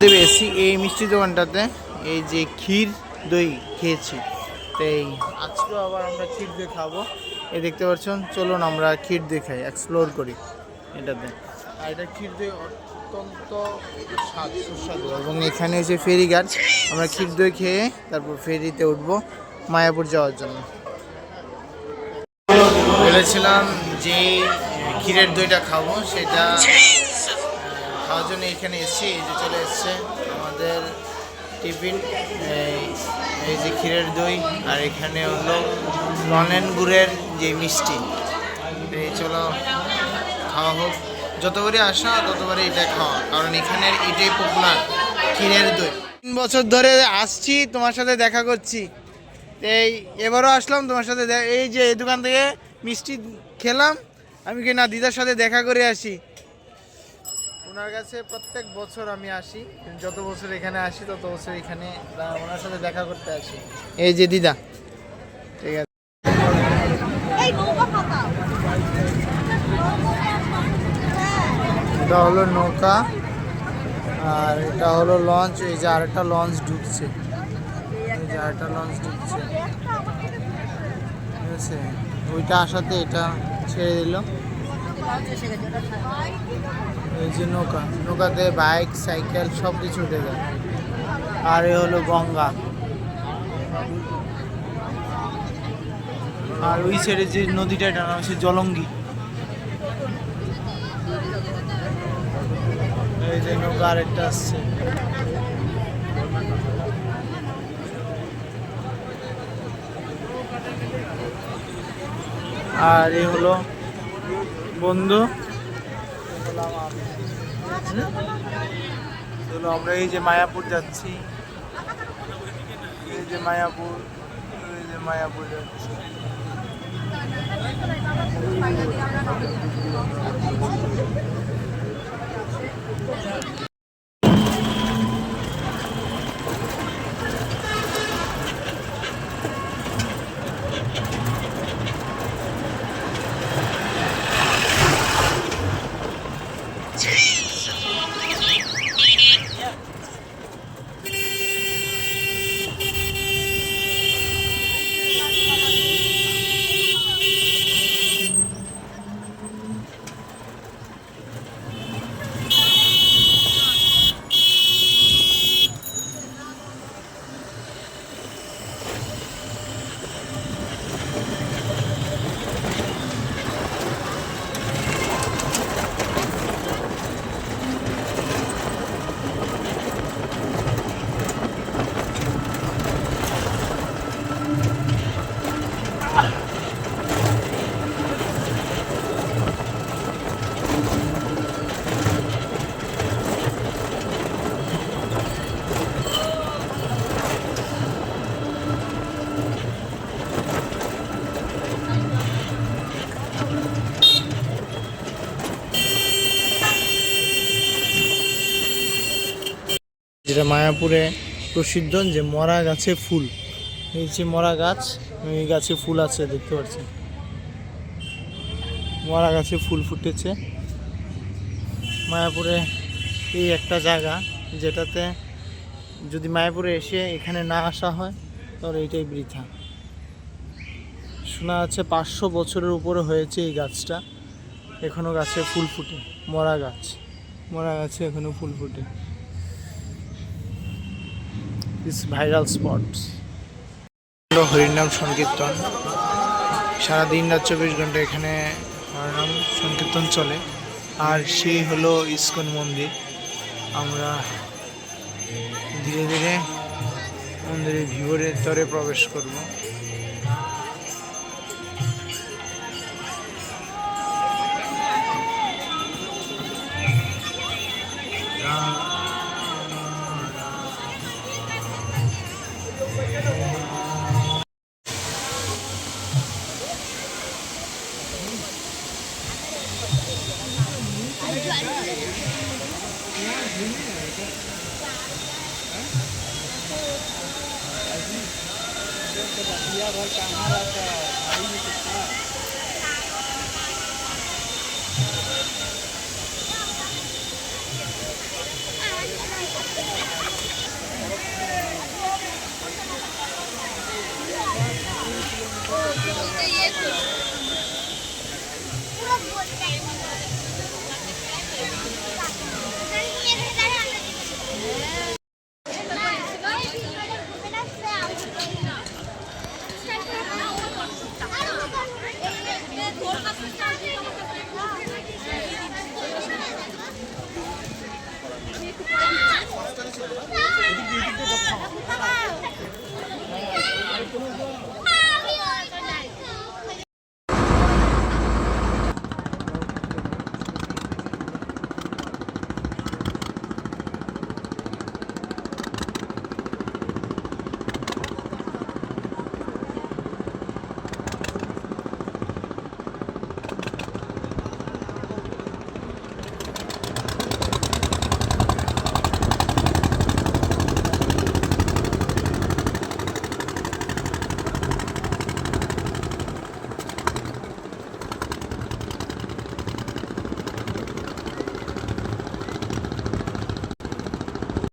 AC এই মিষ্টি দোকানটাতে। এই যে ক্ষীর দই খেয়েছি। তো এই আজকেও আবার আমরা ক্ষীর দই খাব। এই দেখতে পাচ্ছেন, চলুন আমরা ক্ষীর দই খাই এক্সপ্লোর করি এটাতে। আর এটা ক্ষীর দই অত্যন্ত স্বাদ, সুস্বাদু। এবং এখানে যে ফেরিঘাট আমরা ক্ষীর দই খেয়ে তারপর ফেরিতে উঠবো মায়াপুর যাওয়ার জন্য। বলেছিলাম যে ক্ষীরের দইটা খাব, সেটা খাওয়ার জন্য এখানে এসেছি, এই যে চলে এসছে আমাদের টিফিন, এই যে ক্ষীরের দই, আর এখানে হলো রনেন গুড়ের যে মিষ্টি। এই চলো, খাওয়া হোক। যতবারই আসা, ততবারই এটা খাওয়া, কারণ এখানের এটাই পপুলার ক্ষীরের দই। তিন বছর ধরে আসছি, তোমার সাথে দেখা করছি। এই, এবারও আসলাম তোমার সাথে এই যে এই দোকান থেকে মিষ্টি খেলাম, আমি কি না দিদার সাথে দেখা করে আসি। ওনার কাছে প্রত্যেক বছর আমি আসি। যত বছর এখানে আসি তত বছর এখানে ওনার সাথে দেখা করতে আসি। এই যে দিদা। ঠিক আছে। এটা হলো নৌকা। আর এটা হলো লঞ্চ। এই যে আরেকটা লঞ্চ ঢুকছে। এই যে আরেকটা লঞ্চ ঢুকছে। ঠিক আছে। ওইটা আসাতে এটা ছেড়ে দিল। এই যে নৌকা, নৌকাতে বাইক, সাইকেল সব কিছু উঠে যায়। আর এ হলো গঙ্গা। আর ওই সাইডে যে নদীটা এটা নাম হচ্ছে জলঙ্গি। এই যে নৌকা আরেকটা আসছে। আর এ হলো বন্ধু। চলো আমরা এই যে মায়াপুর যাচ্ছি। এই যে মায়াপুর এই যে মায়াপুর যাচ্ছি। যেটা মায়াপুরে প্রসিদ্ধ যে মরা গাছে ফুল। এই যে মরা গাছ, এই গাছে ফুল আছে, দেখতে পাচ্ছেন। মরা গাছে ফুল ফুটেছে। মায়াপুরে এই একটা জায়গা যেটাতে যদি মায়াপুরে এসে এখানে না আসা হয়, তাহলে এইটাই বৃথা। শোনা যাচ্ছে পাঁচশো বছরের উপরে হয়েছে এই গাছটা। এখনও গাছে ফুল ফুটে, মরা গাছ। মরা গাছে এখনও ফুল ফুটে। দিস ভাইরাল স্পটস হলো হরিনাম সংকীর্তন। সারাদিন রাত চব্বিশ ঘণ্টা এখানে হরিনাম সংকীর্তন চলে। আর সেই হলো ইস্কন মন্দির। আমরা ধীরে ধীরে মন্দিরের ভিতরে তরে প্রবেশ করব। 이야 벌써 안 알아서 많이 느꼈다. യൂട്യൂബ്